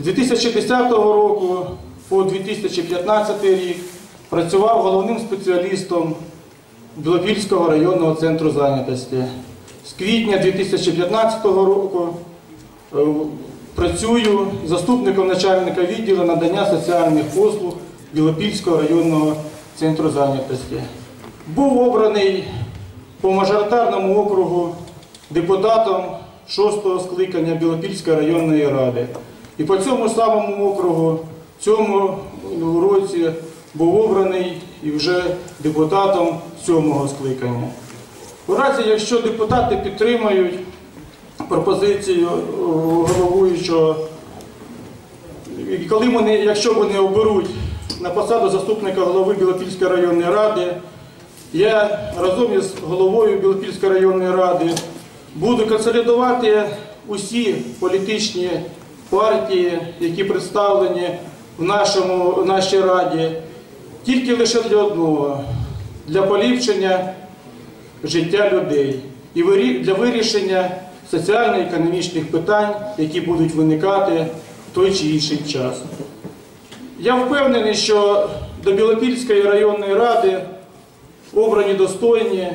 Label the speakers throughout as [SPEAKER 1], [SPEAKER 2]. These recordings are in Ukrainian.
[SPEAKER 1] З 2010 року по 2015 рік працював головним спеціалістом Білопільського районного центру зайнятості. З квітня 2015 року е, працюю заступником начальника відділу надання соціальних послуг Білопільського районного центру зайнятості. Був обраний по мажоритарному округу депутатом 6-го скликання Білопільської районної ради. І по цьому самому округу в цьому році був обраний і вже депутатом 7-го скликання. У разі, якщо депутати підтримають пропозицію головуючого, коли вони, якщо вони оберуть на посаду заступника голови Білопільської районної ради, я разом із головою Білопільської районної ради буду консолідувати усі політичні партії, які представлені в, нашій раді, тільки лише для одного для поліпшення життя людей і для вирішення соціально-економічних питань, які будуть виникати в той чи інший час. Я впевнений, що до Білопільської районної ради обрані достойні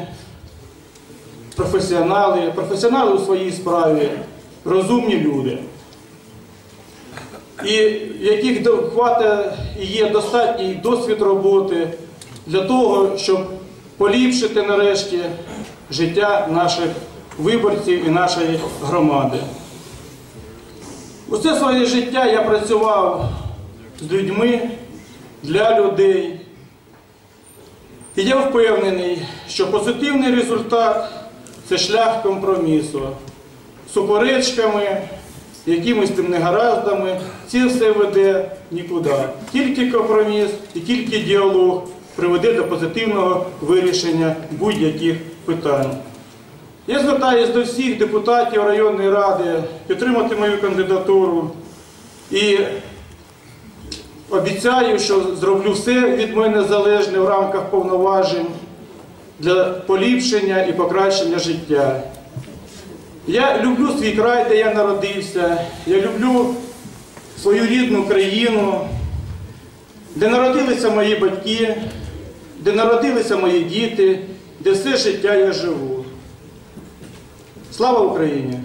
[SPEAKER 1] професіонали, професіонали у своїй справі, розумні люди, і яких хватає і є достатній досвід роботи для того, щоб поліпшити нарешті життя наших виборців і нашої громади. Усе своє життя я працював з людьми, для людей. І я впевнений, що позитивний результат це шлях компромісу. Суперечками, якимись тим негараздами, це все веде нікуди. Тільки компроміс і тільки діалог приведе до позитивного вирішення будь-яких питань. Я звертаюся до всіх депутатів районної ради підтримати мою кандидатуру і обіцяю, що зроблю все від мене залежне в рамках повноважень для поліпшення і покращення життя. Я люблю свій край, де я народився. Я люблю свою рідну країну, де народилися мої батьки, де народилися мої діти, де все життя я живу. Слава Україні!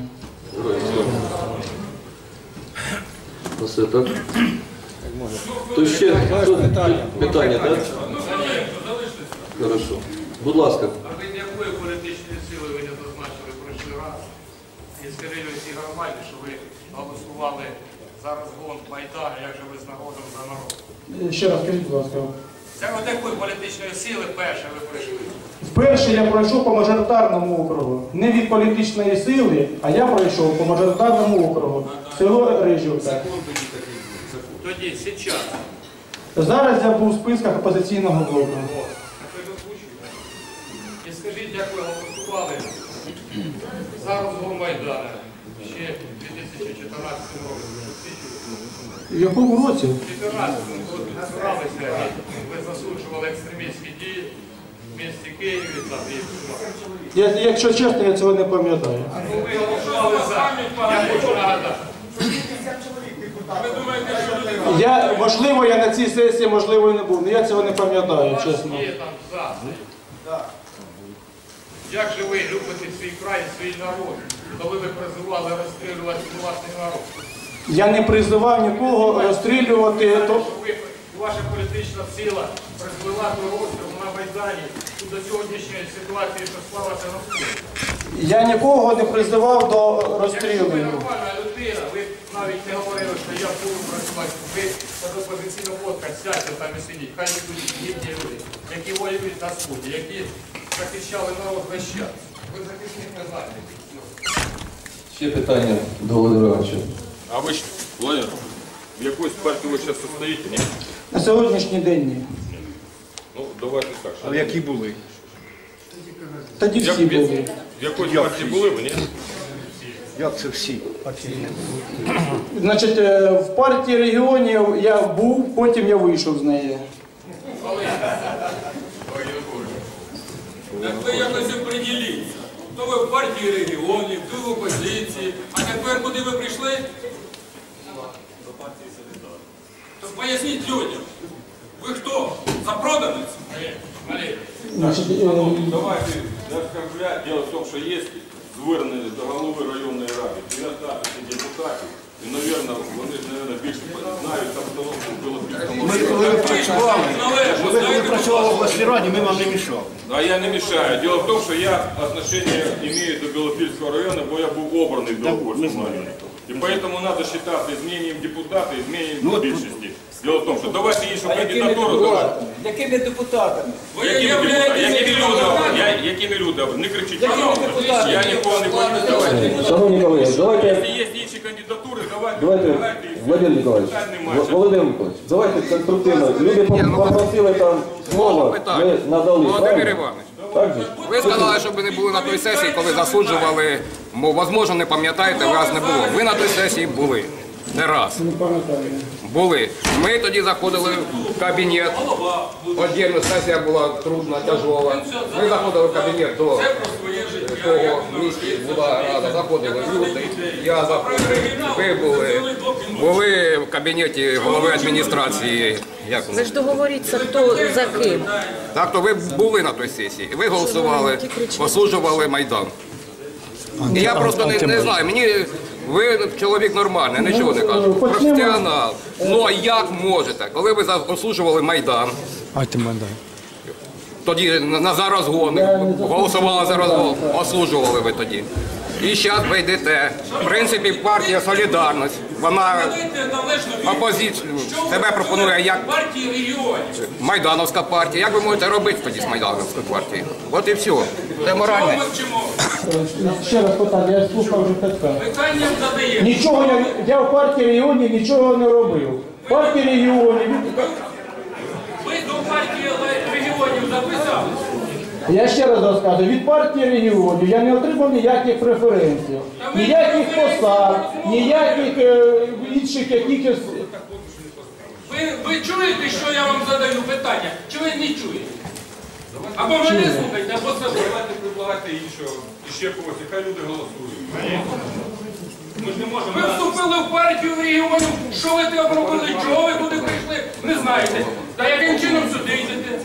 [SPEAKER 2] Все так? То ще питання, так? Хорошо. Будь ласка.
[SPEAKER 3] А ви якої політичної сили ви не зазначили пройшли раз? І скажіть всій громаді, що ви голосували за розгон Майдану, як же ви з народом за народ?
[SPEAKER 1] Ще раз скажіть, будь ласка.
[SPEAKER 3] Це от якої політичної сили перше ви прийшли?
[SPEAKER 1] Вперше я пройшов по мажоритарному округу. Не від політичної сили, а я пройшов по мажоритарному округу. Село Рижівка.
[SPEAKER 3] Тоді, зараз.
[SPEAKER 1] Зараз я був у списках опозиційного блоку.
[SPEAKER 3] І скажіть, як ви голосували за розгон Майдану ще в 2014 році?
[SPEAKER 1] В якому році?
[SPEAKER 3] В 2014 коли тут збиралися, ви засуджували екстремістські дії в місті Києві там і в Чумакі.
[SPEAKER 1] Я, якщо чесно, я цього не пам'ятаю.
[SPEAKER 3] Ну, ви голосували за. Я хочу нагадати.
[SPEAKER 1] Я, можливо, я на цій сесії, можливо, і не був. але Я цього не пам'ятаю, чесно.
[SPEAKER 3] Є там за. Як же ви любите свій край, свій народ, коли ви призивали розстрілювати власний народ?
[SPEAKER 1] Я не призивав нікого розстрілювати. То...
[SPEAKER 3] Ваша політична сила призвела до розстрілу на Майдані до сьогоднішньої ситуації, що склалася на?
[SPEAKER 1] Я нікого не призивав до
[SPEAKER 3] Якщо ви нормальна людина, ви навіть не говорили, що я буду працювати. Ви з опозиційного фотка сядьте там і сидіть. Хай не будуть гідні люди, які воюють на сході, які захищали народ весь час. Ви захисник не знаєте.
[SPEAKER 2] Ще питання до Володимира Івановича.
[SPEAKER 4] А ви ж, Владимир, в якоїсь партії ви зараз состоїте, ні?
[SPEAKER 1] На сьогоднішній день ні.
[SPEAKER 4] Ну, давайте так.
[SPEAKER 5] А в які були?
[SPEAKER 1] Тоді
[SPEAKER 4] Як,
[SPEAKER 1] всі були.
[SPEAKER 4] в якоїсь партії були ви, ні?
[SPEAKER 5] Як це всі?
[SPEAKER 1] Значить, е, в партії регіонів я був, потім я вийшов з неї.
[SPEAKER 6] Так ви якось оприділіться. То ви в партії регіонів, то ви в опозиції. А тепер куди ви прийшли? До партії Солідарність. То поясніть людям, ви хто? Запроданець?
[SPEAKER 1] Е,
[SPEAKER 4] давайте, я скажу, я, дело в том, что есть звернення до голови районної ради, 19 депутатів, і, мабуть, вони ж, мабуть, більше знають обстановку в Білопільському.
[SPEAKER 5] Ми коли ви працювали,
[SPEAKER 6] Належно,
[SPEAKER 5] коли ви
[SPEAKER 6] знаєте,
[SPEAKER 5] працювали в обласній раді, ми вам не мішали.
[SPEAKER 4] А я не мешаю. Дело в том, что я отношение имею до Белопольского района, бо я был обранный в Белопольском районе. И поэтому надо считать изменением депутата, изменением більшості. Дело в том, что давайте іншу кандидатуру давати.
[SPEAKER 7] Якими депутатами?
[SPEAKER 6] Ви
[SPEAKER 4] Якими депутатами? Якими люди? Я, люди? Не кричіть, пожалуйста. Я нікого не боюсь. Давайте.
[SPEAKER 8] Шановні колеги, давайте,
[SPEAKER 4] Якщо є інші кандидатури, давайте.
[SPEAKER 8] давайте, Владимир Николаевич,
[SPEAKER 4] Питань немає.
[SPEAKER 8] Володимир Миколаївич, давайте конструктивно. Люди попросили там слово, ми надали.
[SPEAKER 9] Володимир
[SPEAKER 8] правильно?
[SPEAKER 9] Іванович,
[SPEAKER 8] Так же?
[SPEAKER 9] ви сказали, щоб ви не були на той сесії, коли засуджували, можливо, не пам'ятаєте, вас не було. Ви на той сесії були. Не раз. Були. Ми тоді заходили в кабінет. Отдільно сесія була трудна, тяжова. Ми заходили в кабінет до того місті була рада, заходили люди. Я заходив. Ви були. Були в кабінеті голови адміністрації. Як
[SPEAKER 10] Ви ж договоріться, хто за ким.
[SPEAKER 9] Так, то ви були на той сесії. Ви голосували, осуджували Майдан. І я просто не, не знаю, мені ви чоловік нормальний, нічого не кажу. Професіонал. Ну а як можете, коли ви заслужували Майдан? Тоді на, на за розгон, голосували за розгон, ослужували ви тоді. І зараз ви йдете. В принципі, партія Солідарність, вона опозицію себе пропонує як
[SPEAKER 6] партії регіонів.
[SPEAKER 9] Майдановська партія. Як ви можете робити тоді з Майдановською партією? От і все. Це моральне.
[SPEAKER 1] Ще раз питання, я слухав вже.
[SPEAKER 6] Питання задає.
[SPEAKER 1] Нічого я, я в партії регіонів нічого не робив. Партія регіонів.
[SPEAKER 6] Ви до партії регіонів записали.
[SPEAKER 1] Я ще раз розказую, від партії регіонів я не отримав ніяких преференцій, ніяких посад, ніяких е, інших якихось.
[SPEAKER 6] Ви, ви чуєте, що я вам задаю питання? Чи ви не чуєте? Або мене слухайте, або себе.
[SPEAKER 4] Давайте предлагайте іншого, і ще когось, хай люди голосують. Ми ж не можемо.
[SPEAKER 6] Ви вступили в партію регіонів, що ви там робили, чого ви туди прийшли, не знаєте. Та яким чином сюди йдете?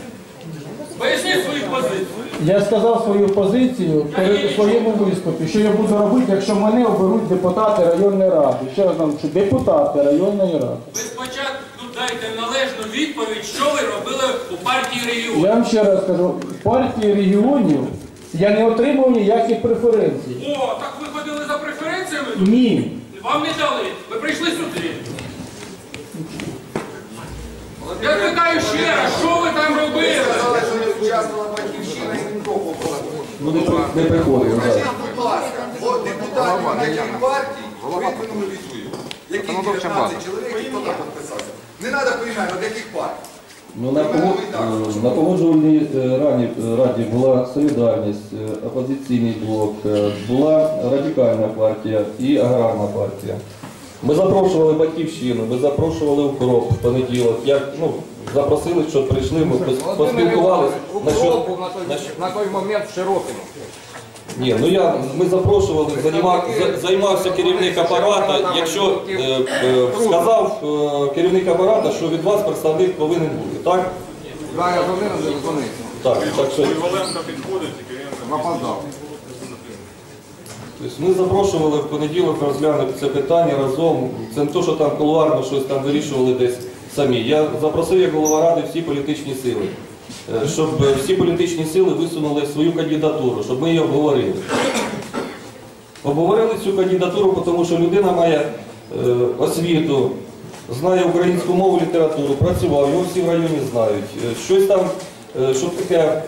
[SPEAKER 6] Поясніть свою позицію.
[SPEAKER 1] Я сказав свою позицію перед своєму виступі, що я буду робити, якщо мене оберуть депутати районної ради. Ще раз вам що депутати районної ради.
[SPEAKER 6] Ви спочатку дайте належну відповідь, що ви робили у партії регіонів.
[SPEAKER 1] Я вам ще раз кажу, в партії регіонів я не отримав ніяких преференцій.
[SPEAKER 6] О, так ви ходили за преференціями?
[SPEAKER 1] Ні.
[SPEAKER 6] Вам не дали. Ви прийшли сюди. Я питаю ще раз, що ви там робили?
[SPEAKER 8] Ну не, при- не приходимо. так.
[SPEAKER 11] Будь ласка, от депутатів яких партій видвинули відповідь. Які 19 чоловік, хто там підписався? Не треба поіменно, від яких партій?
[SPEAKER 8] Ну, на, пого- е, на погоджувальній е, раді, раді була солідарність, е, опозиційний блок, була радикальна партія і аграрна партія. Ми запрошували батьківщину, ми запрошували укроп в понеділок. Як, ну, запросили, щоб прийшли, ми пос- поспілкувалися.
[SPEAKER 9] Укроп був на той, на той момент в Широкому.
[SPEAKER 8] Ні, ну я ми запрошували, займав, за- займався керівник апарата. Якщо е, е, сказав е, керівник апарата, що від вас представник повинен бути, так?
[SPEAKER 9] Да, я дзвонив, не дзвонив.
[SPEAKER 8] Так, так що
[SPEAKER 4] Валенко підходить, і Киренко
[SPEAKER 8] тобто ми запрошували в понеділок розглянути це питання разом. Це не то, що там кулуарно щось там вирішували десь самі. Я запросив як голова ради всі політичні сили, е, щоб всі політичні сили висунули свою кандидатуру, щоб ми її обговорили. Обговорили цю кандидатуру, тому що людина має е, освіту, знає українську мову, літературу, працював, його всі в районі знають. Е, Щось там, щоб таке,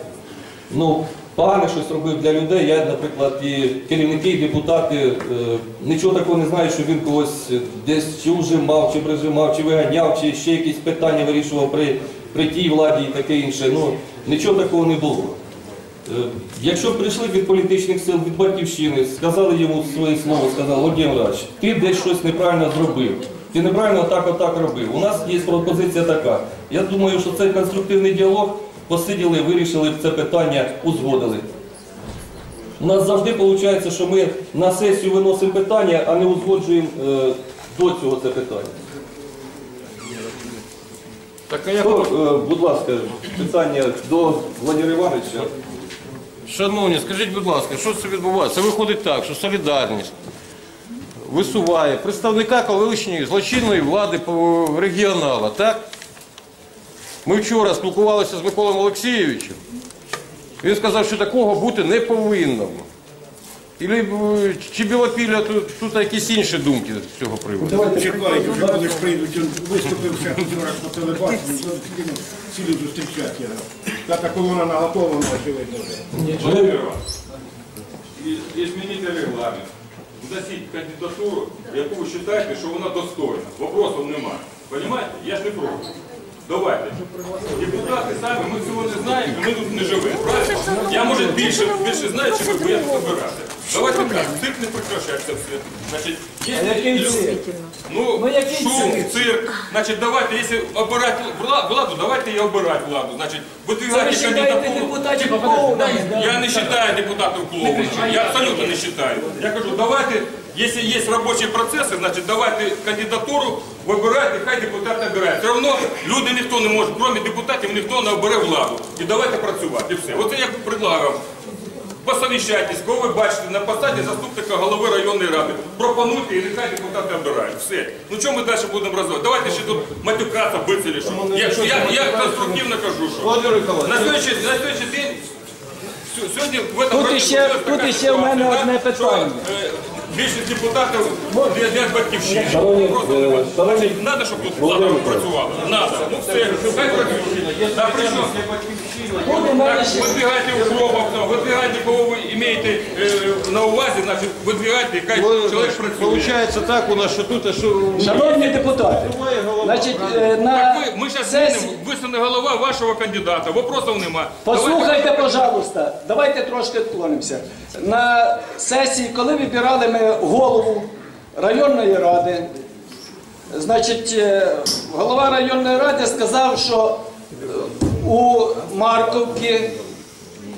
[SPEAKER 8] ну, погане щось робив для людей. Я, наприклад, і керівники, і депутати е, нічого такого не знаю, що він когось десь чи ужимав, чи прижимав, чи виганяв, чи ще якісь питання вирішував при, при тій владі і таке інше. Ну, нічого такого не було. Е, Якщо прийшли від політичних сил, від батьківщини, сказали йому своє слово, сказали, Володимир Іванович, ти десь щось неправильно зробив. Ти неправильно отак, отак робив. У нас є пропозиція така. Я думаю, що цей конструктивний діалог посиділи, вирішили це питання, узгодили. У нас завжди виходить, що ми на сесію виносимо питання, а не узгоджуємо е, до цього це питання.
[SPEAKER 4] Так а я
[SPEAKER 8] е, будь ласка, питання до Владимира Івановича.
[SPEAKER 7] Шановні, скажіть, будь ласка, що це відбувається? Це виходить так, що солідарність висуває представника колишньої злочинної влади по регіонала, так? Ми вчора спілкувалися з Миколою Олексійовичем. Він сказав, що такого бути не повинно. Е, чи Білопілля тут, тут якісь інші думки з цього приводу?
[SPEAKER 5] Чекайте, вже коли ж прийдуть, він виступив вчора по телебаченню, цілі зустрічати його. Така колона наготована, очевидно. вже.
[SPEAKER 4] Иванович, регламент, вносить кандидатуру, яку ви вважаєте, що вона достойна. Вопросів немає. Понимаете? Я ж не проти. Давайте. Депутати самі, ми цього не знаємо, ми тут не живемо. Правильно? Я, може, більше, більше знаю, чим ви, бо я тут обирати. Давайте так, цирк не прекращається все. Значить, є люди- Ну, шум, цирк. Значить, давайте, якщо обирати владу, давайте і обирати владу. Значить, выдвигайте кандидатуру. Я не считаю депутатов клоунами. Я абсолютно не считаю. Я кажу, давайте, если есть рабочие процессы, значит, давайте кандидатуру, вибирайте, хай депутати обирають. Все одно люди ніхто не може, крім депутатів, ніхто не обере владу. І давайте працювати, і все. Оце я предлагаю. Посовіщайтесь, кого ви бачите на посаді заступника голови районної ради. Пропонуйте і нехай депутати обирають. Все. Ну чому ми далі будемо розвивати? Давайте ще тут матюкатися, битися, чи. Я, я, я конструктивно кажу, що. На следующий, на следующий день, сьогодні в этом
[SPEAKER 12] Тут
[SPEAKER 4] така
[SPEAKER 12] тут іще в мене одне питання
[SPEAKER 4] е, Більшість депутатів для, для батьківщини.
[SPEAKER 8] Шановні,
[SPEAKER 4] Просто
[SPEAKER 8] е,
[SPEAKER 4] немає.
[SPEAKER 8] шановні-
[SPEAKER 4] Значить, Надо, щоб тут влада працювала. Надо. Ну все, хай працює. Да, при чому? Так, Выдвигайте укропов, там, выдвигайте, кого вы имеете э, на увазі, значить, выдвигайте, і хай чоловік працює.
[SPEAKER 7] Получається так у нас, що тут, а що...
[SPEAKER 12] Шановні депутати, значить, е, на
[SPEAKER 4] Ви, ми зараз
[SPEAKER 12] сесії...
[SPEAKER 4] змінимо, висуне голова вашого кандидата, вопросів нема.
[SPEAKER 12] Послухайте, пожалуйста, давайте трошки відклонимося. На сесії, коли вибирали ми голову районної ради, значить, е, голова районної ради сказав, що е, у Марковці,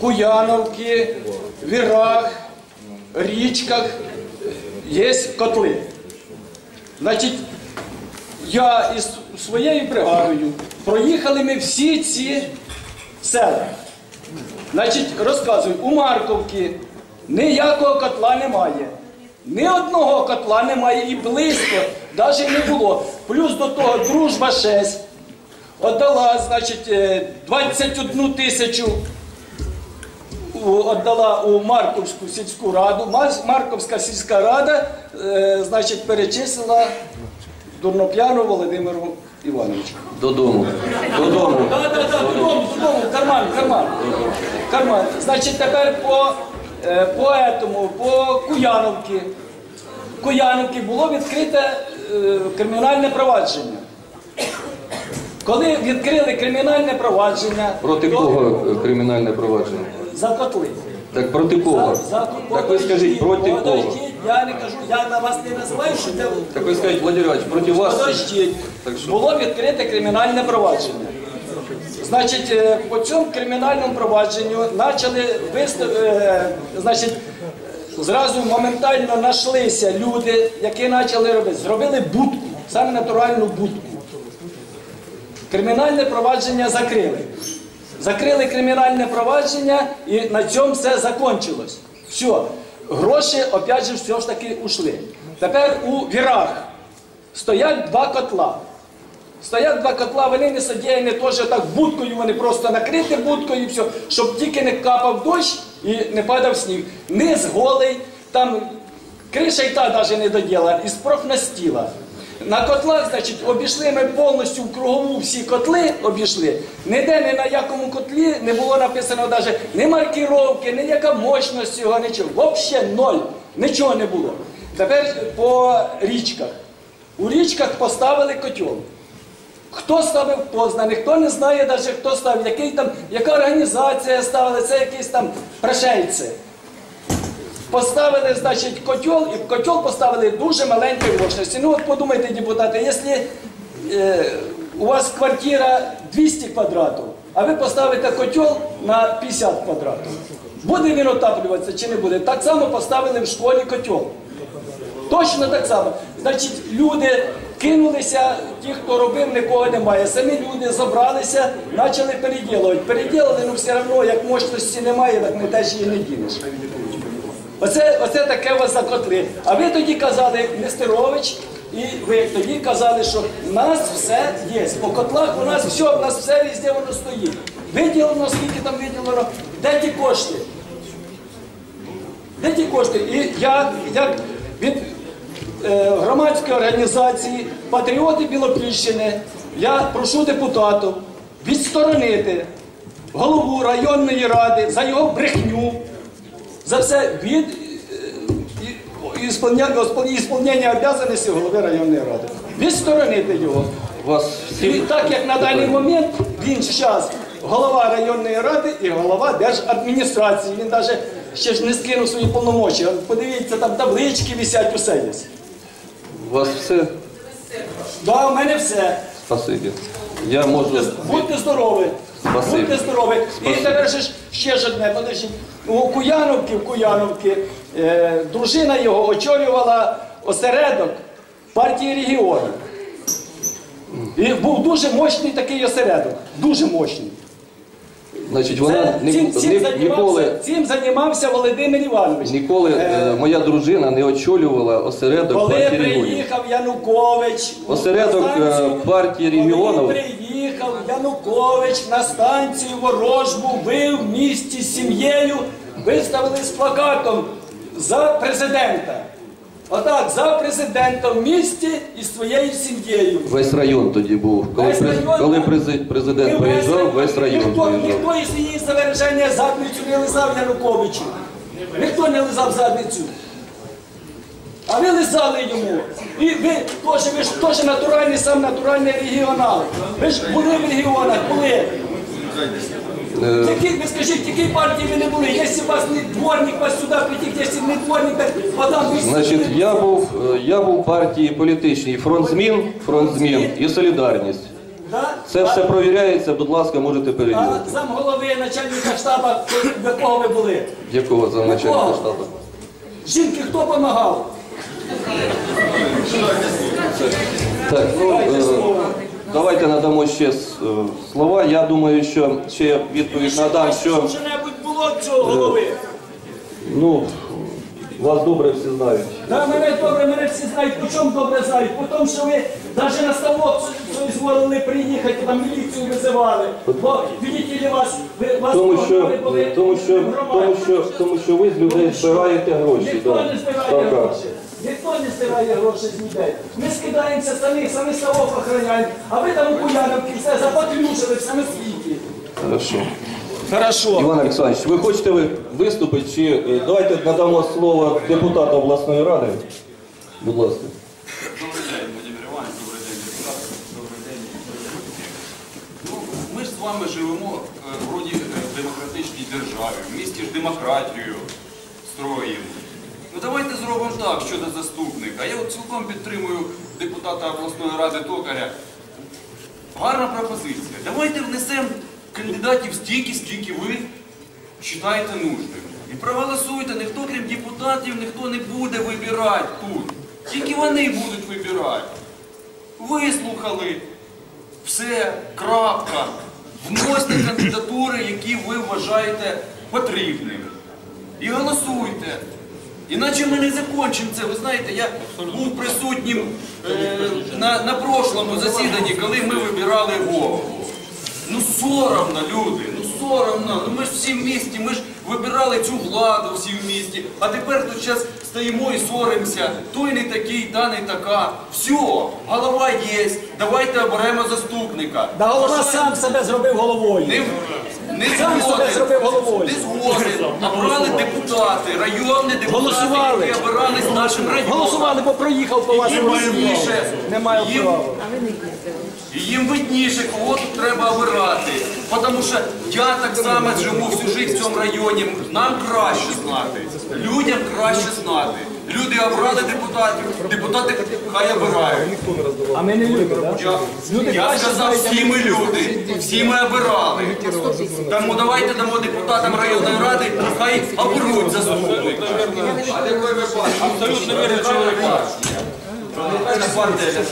[SPEAKER 12] Куяновці, Вірах, Річках є котли. Значить, я із своєю бригадою проїхали ми всі ці села. Значить, розказую, у Марковці ніякого котла немає. Ні одного котла немає і близько навіть не було. Плюс до того дружба 6 віддала, значить, е, 21 тисячу у- віддала у Марковську сільську раду. Марковська сільська рада, е, значить, перечислила Дурноп'яну Володимиру Івановичу.
[SPEAKER 8] Додому. Додому.
[SPEAKER 12] Да, да, да, додому, додому, в карман, в карман. В карман. Значить, тепер по, е, по этому, по Куяновці. Куяновці було відкрите е, кримінальне провадження. Коли відкрили кримінальне провадження
[SPEAKER 8] Проти
[SPEAKER 12] то-
[SPEAKER 8] кого е, кримінальне провадження?
[SPEAKER 12] За котли.
[SPEAKER 8] Так проти кого?
[SPEAKER 12] За- за-
[SPEAKER 8] Так ви скажіть, проти кого?
[SPEAKER 12] Подождіть, Я не кажу, я на вас не називаю, що це
[SPEAKER 8] Так ви скажіть, Владимир Іванович, проти вас?
[SPEAKER 12] Подождіть.
[SPEAKER 8] Так що?
[SPEAKER 12] Було відкрите кримінальне провадження. Значить, е, по цьому кримінальному провадженню почали вистав... е, значить, зразу моментально знайшлися люди, які почали робити. Зробили будку, саме натуральну будку. Кримінальне провадження закрили. Закрили кримінальне провадження і на цьому все закончилось. Все. Гроші, опять же, все ж таки ушли. Тепер у вірах стоять два котла. Стоять два котла, вони не сидять теж так будкою, вони просто накриті будкою і все, щоб тільки не капав дощ і не падав сніг. Низ голий, там криша й та навіть не доділа, із профнастіла. На котлах, значить, обійшли ми повністю в кругову всі котли обійшли. Ніде ні на якому котлі не було написано навіть ні маркіровки, ні яка мощність його, нічого. Взагалі ноль. Нічого не було. Тепер по річках. У річках поставили котел. Хто ставив, хто знає, ніхто не знає навіть, хто ставив, який там, яка організація ставила, це якісь там пришельці. Поставили, значить, котел, і в котел поставили дуже маленької мощності. Ну от подумайте, депутати, якщо е, у вас квартира 200 квадратів, а ви поставите котел на 50 квадратів, буде він отаплюватися чи не буде? Так само поставили в школі котел. Точно так само. Значить, люди кинулися, ті, хто робив, нікого немає. Самі люди зібралися, почали переділувати. Переділили, ну все одно, як мощності немає, так не теж її не дінеш. Оце, оце таке вас за котли. А ви тоді казали, Нестерович, і ви тоді казали, що в нас все є. По котлах у нас все, в нас все везде воно стоїть. Виділено, скільки там виділено, де ті кошти? Де ті кошти? І я, як від е, громадської організації Патріоти Білопільщини, я прошу депутатів відсторонити голову районної ради за його брехню, за все від е, ісполнення обов'язаностей голови районної ради. Відсторонити його.
[SPEAKER 8] Вас
[SPEAKER 12] І так як на даний момент він зараз голова районної ради і голова держадміністрації. Він навіть ще ж не скинув свої повномочі. Подивіться, там таблички висять, усе є.
[SPEAKER 8] у вас все
[SPEAKER 12] Да, у мене все.
[SPEAKER 8] спасибі. Я можу.
[SPEAKER 12] Будьте здорові.
[SPEAKER 8] Спасибі.
[SPEAKER 12] Будьте здорові. І тепер ще ж одне, подождіть. У Куяновки, в Куяновки, е, дружина його очолювала осередок партії регіону. І був дуже мощний такий осередок. Дуже мощний.
[SPEAKER 8] Значить, вона
[SPEAKER 12] Це,
[SPEAKER 8] ні-
[SPEAKER 12] цим, цим,
[SPEAKER 8] ні-
[SPEAKER 12] займався,
[SPEAKER 8] ніколи,
[SPEAKER 12] цим займався Володимир Іванович.
[SPEAKER 8] ніколи е, моя дружина не очолювала осередок
[SPEAKER 12] Коли
[SPEAKER 8] партії регіонів.
[SPEAKER 12] приїхав Янукович у-
[SPEAKER 8] Осередок,
[SPEAKER 12] на станцію,
[SPEAKER 8] е, партії регіонів.
[SPEAKER 12] Коли приїхав Янукович на станцію Ворожбу, ви в місті з сім'єю виставили з плакатом за президента. Отак, за президента в місті і з своєю сім'єю.
[SPEAKER 8] Весь район тоді був. Коли,
[SPEAKER 12] Весь
[SPEAKER 8] през-
[SPEAKER 12] район,
[SPEAKER 8] коли
[SPEAKER 12] так.
[SPEAKER 8] прези- президент приїжджав, весь район
[SPEAKER 12] ніхто,
[SPEAKER 8] приїжджав.
[SPEAKER 12] ніхто із її завершення задницю не лизав Януковичу. Ніхто не лизав задницю. А ви лизали йому. І ви теж, ви ж теж натуральний, сам натуральний регіонал. Ви ж були в регіонах, були.
[SPEAKER 8] Е,
[SPEAKER 12] ви скажіть, які партії ви не були? Якщо у вас не дворник, вас сюди притік, якщо не дворник, так подам ви
[SPEAKER 8] Значить, я був, е, я був партії політичній фронт змін, фронт змін і солідарність.
[SPEAKER 12] Да?
[SPEAKER 8] Це все провіряється, будь ласка, можете
[SPEAKER 12] А
[SPEAKER 8] перевірити.
[SPEAKER 12] замголови начальника штабу, до якого ви були?
[SPEAKER 8] Якого замначальника
[SPEAKER 12] Якого?
[SPEAKER 8] штабу?
[SPEAKER 12] Жінки хто допомагав?
[SPEAKER 8] Так, ну, е, давайте надамо ще е, слова. Я думаю, що ще відповідь надам, що
[SPEAKER 12] було цього голови?
[SPEAKER 8] ну, вас добре всі знають.
[SPEAKER 12] Да, мене добре, мене всі знають, по чому добре знають, по тому, що ви навіть на ставок дозволили приїхати, там міліцію визивали. Бо, видите вас, ви, вас
[SPEAKER 8] Тому що,
[SPEAKER 12] ви
[SPEAKER 8] тому що, тому що, тому що ви з людей збираєте гроші.
[SPEAKER 12] Ніхто
[SPEAKER 8] да.
[SPEAKER 12] не збирає гроші. Ніхто не збирає гроші з людей. Ми скидаємося самі, самі ставок охороняємо, а ви там у Куяновці все запотлюжили в самі світі.
[SPEAKER 8] Хорошо.
[SPEAKER 12] Хорошо.
[SPEAKER 8] Іван Олександрович, ви хочете ви виступити чи е, давайте надамо слово депутату обласної ради. Будь ласка.
[SPEAKER 13] Добрий день, Володимир Іванович, добрий день, депутати, добрий день. Ну, ми ж з вами живемо е, вроді е, в демократичній державі, в місті ж демократію строїмо. Давайте зробимо так щодо заступника. Я цілком підтримую депутата обласної ради Токаря. Гарна пропозиція. Давайте внесемо кандидатів стільки, скільки ви вважаєте нужним. І проголосуйте, ніхто, крім депутатів, ніхто не буде вибирати тут. Тільки вони будуть вибирати. Вислухали. Все, крапка. Вносьте кандидатури, які ви вважаєте потрібними. І голосуйте. Іначе ми не закінчимо це. Ви знаєте, я був присутнім е, на, на прошлому засіданні, коли ми вибирали голову. Ну соромно, люди, ну соромно. Ну ми ж всі в місті, ми ж вибирали цю владу всі в місті. А тепер тут зараз стоїмо і соримося. Той не такий, та не така. Все, голова є. Давайте оберемо заступника.
[SPEAKER 12] Да голова сам себе зробив головою.
[SPEAKER 13] Не, не
[SPEAKER 12] головою.
[SPEAKER 13] Не згоден. Обрали депутати, районні депутати,
[SPEAKER 12] Голосували.
[SPEAKER 13] які обирались нашим районом.
[SPEAKER 12] Голосували, бо проїхав по вашому
[SPEAKER 13] видніше.
[SPEAKER 12] Немає
[SPEAKER 13] Їм-
[SPEAKER 12] права.
[SPEAKER 13] І їм видніше, кого тут треба обирати. Тому що я так само живу всю життя в цьому районі. Нам краще знати. Людям краще знати. Люди обрали депутатів, депутати хай обирають.
[SPEAKER 12] А ми не люди, так?
[SPEAKER 13] Я, сказав, всі ми люди, всі ми обирали. Тому давайте дамо депутатам районної ради, хай оберуть заступника.
[SPEAKER 4] Абсолютно вірний чоловік.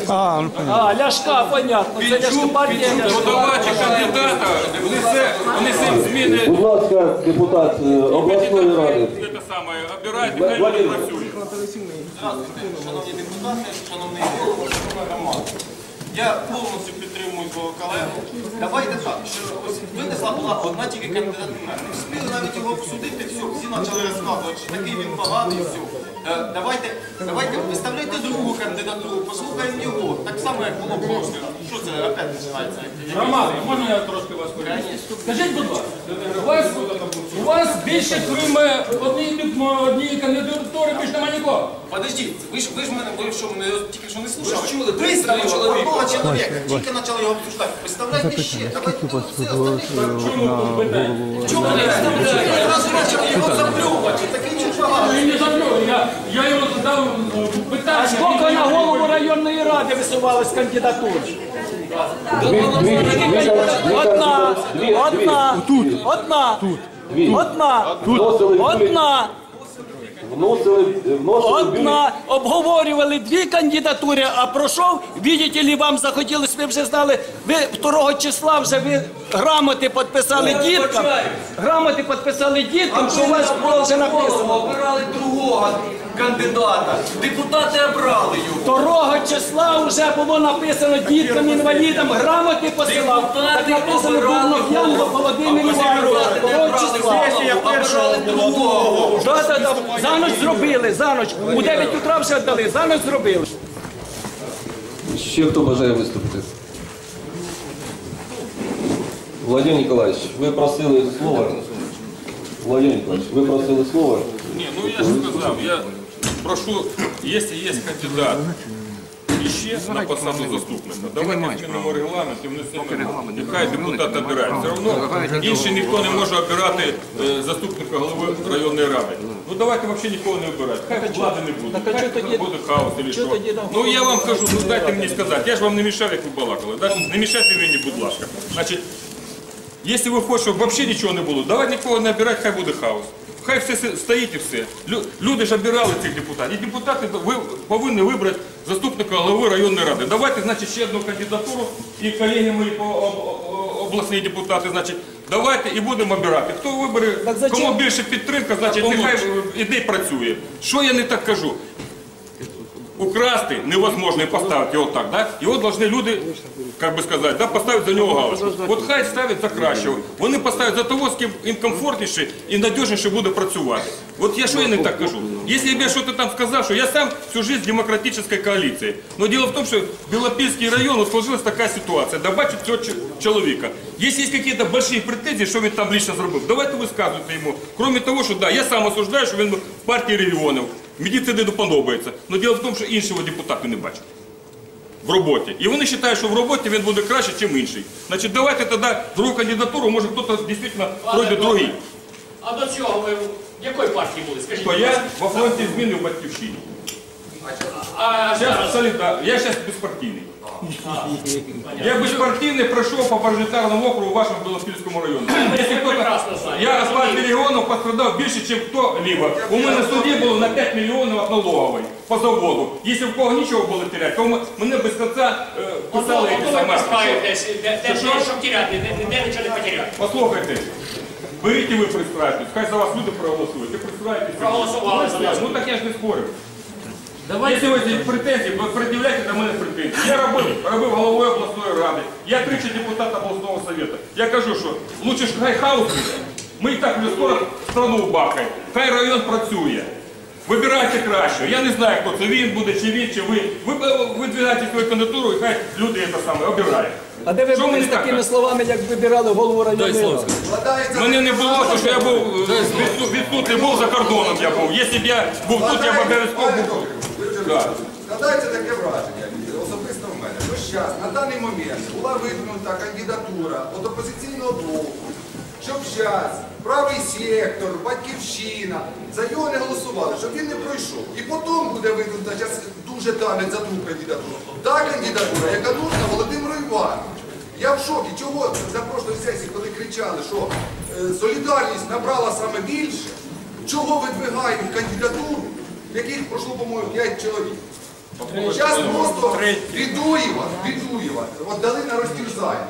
[SPEAKER 12] А, а Ляшка, понятно. Це партія Ляшка.
[SPEAKER 4] Подавачі кандидата внесе, внесе зміни
[SPEAKER 8] Будь ласка, депутат е, обласної ради.
[SPEAKER 4] це саме, обирають, і хай люди працюють.
[SPEAKER 13] Шановні депутати, шановний голово, шановна громада. Я повністю підтримую свого колегу. Давайте так, що ось винесла була одна тільки кандидатура. Не встигли навіть його обсудити, все, всі почали розказувати, що такий він поганий, все. Е, Давайте, давайте виставляйте другу кандидатуру, послухаємо його. Так само, як було прошлий. Що це опять починається?
[SPEAKER 6] Роман, можна я трошки вас корю? Скажіть, будь ласка, у вас, у вас більше крім однієї однієї кандидатури, більше немає нікого.
[SPEAKER 13] Подождіть, ви ж ви ж мене ви що мене тільки що не слушали?
[SPEAKER 6] Ви ж чули, чоловіка.
[SPEAKER 13] одного чоловіка, тільки почали його обсуждати. Представляйте ще, давайте все остальне. Чому не виставляєте? Одразу почали його заплювати, такий
[SPEAKER 6] Він не заплював, я, я його задав е, питання.
[SPEAKER 12] А скільки на голову районної ради висувалось кандидатур? Одна, одна, одна, одна, одна.
[SPEAKER 8] Вносили, вносили
[SPEAKER 12] Одна обговорювали дві кандидатури, а пройшов, видите ли, вам захотілося, ви вже знали, ви 2 числа вже ви грамоти підписали діткам, грамоти підписали діткам, що у вас було вже написано.
[SPEAKER 13] Обирали другого кандидата. Депутати обрали його.
[SPEAKER 12] 2 числа вже було написано діткам, інвалідам, грамоти посилав. Так написано Бурнох'ян Володимир Іванович, 2 числа.
[SPEAKER 13] Обрали другого.
[SPEAKER 12] Да, да, да. За ніч зробили, за ніч. У 9 утра вже віддали, за ніч зробили.
[SPEAKER 8] Ще хто бажає виступити? Владимир Ніколаївич, ви просили слова. Владимир Ніколаївич, ви просили слова.
[SPEAKER 4] Не, ну я же сказал, я прошу, если есть кандидат іще на посаду заступника, давайте змінимо регламент і внесемо, нехай депутат обирає. Все одно інший ніхто не може обирати е, заступника голови районної ради. Ну. Давайте взагалі нікого не обирати, хай влади не буде, хай буде хаос чи що. Ну я вам кажу, ну дайте мені сказати, я ж вам не мішав, як ви балакали, не мішайте мені, будь ласка. Значить, Якщо ви хочете, щоб взагалі нічого не було, давайте нікого не обирати, хай буде хаос. Хай все стоїть і все. Люди ж обирали цих депутатів. І депутати повинні вибрати заступника голови районної ради. Давайте, значить, ще одну кандидатуру, і колеги мої по обласні депутати, значить, давайте і будемо обирати. Хто вибере, кому більше підтримка, значить, нехай е, іде і працює. Що я не так кажу? Украсти невозможно і поставити його так, да? Його повинні люди, як би сказати, да, поставити за нього галочку. От хай ставлять за кращого. Вони поставлять за того, з ким їм комфортніше і надіжніше буде працювати. От я що я не так кажу? Якщо я щось там сказав, що я сам всю жизнь в демократической коалиции. Но дело в том, что Белопільський район, сложилась такая ситуация, добавить цього чоловіка. Если есть какие-то большие претензии, що він там лично зробив, давайте висказуйте йому. Кроме того, що да, я сам осуждаю, що він в партії регіонів. Мені це не подобається. Но дело в тому, що іншого депутата не бачу в роботі. І вони вважають, що в роботі він буде краще, ніж інший. Значить, давайте тоді другу кандидатуру, може хтось дійсно пройде другий.
[SPEAKER 6] А до цього ви в якої партії були? Скажіть,
[SPEAKER 4] То я
[SPEAKER 6] в
[SPEAKER 4] во фронті зміни в батьківщині.
[SPEAKER 6] А
[SPEAKER 4] Сейчас солидар. Я сейчас беспартийный. Я беспартийный прошел по парламентарному округу в вашем Белопільському районі. Если кто-то- Я от партії регіону пострадав більше, ніж хто-либо. У мене в суді було на 5 мільйонів налогової по заводу. Якщо в кого нічого було теряти, то м- мене без кінця е, писали ці саме.
[SPEAKER 6] щоб нічого не потеряти.
[SPEAKER 4] Послухайте, беріть і ви пристрайтесь, хай за вас люди проголосують. І.
[SPEAKER 6] Проголосували за нас.
[SPEAKER 4] Ну так я ж не спорю. Якщо ви претензії, ви пред'являйте до мене претензії. Я робив, робив головою обласної ради, я тричі депутат обласного совета. Я кажу, що лучше ж хай хаос буде. Ми і так вже скоро страну бахаємо. Хай район працює. Вибирайте краще. Я не знаю, хто це він буде, чи він, чи ви. Ви е, видвигайте свою кандидатуру і хай люди це саме обирають.
[SPEAKER 12] А де ви
[SPEAKER 4] Що
[SPEAKER 12] були
[SPEAKER 4] мені
[SPEAKER 12] з
[SPEAKER 4] так?
[SPEAKER 12] такими словами, як вибирали голову районної ради?
[SPEAKER 4] Мене не було, тому що я був е, відсу- відсутній був за кордоном. Я був. Якщо б я був тут, я б обов'язково був. Да.
[SPEAKER 11] Складається таке враження, особисто в мене, що зараз, на даний момент, була видвинута кандидатура від опозиційного блоку, щоб зараз правий сектор, батьківщина за його не голосували, щоб він не пройшов. І потім буде видвинута зараз дуже танець за ту кандидатуру. Та кандидатура, яка нужна Володимиру Івановичу. Я в шокі. Чого на прошлій сесії, коли кричали, що е, солідарність набрала саме більше, чого видвигаємо кандидатуру, в яких пройшло, по-моєму, 5 чоловік. Зараз просто Бідуєва, Бідуєва, отдали на розтірзання.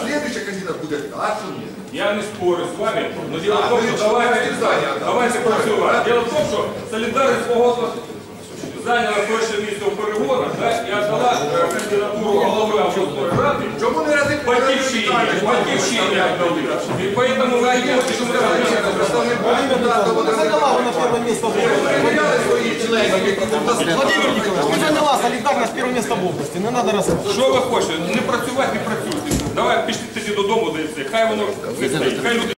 [SPEAKER 11] Слідуюча кандидат буде так, що ні.
[SPEAKER 4] Я не спорю з вами, але діло в
[SPEAKER 11] тому,
[SPEAKER 4] что, давайте, давайте працювати. Дело в тому, що солідарність погода зайняла перше місце у перегонах да, і віддала е, кандидатуру голови обласної ради
[SPEAKER 11] Чому не ради
[SPEAKER 4] Батьківщині, Батьківщині віддали. І поэтому ви думаєте, що ми робимо.
[SPEAKER 11] представник свої членів, які тут
[SPEAKER 1] Владимир Николаевич, не заняла солидарность первое место в области. Не надо рассказывать.
[SPEAKER 4] Що ви хочете? Не працювати, не працюйте. Давай пішли тоді додому, де все. Хай воно не стоїть. Хай люди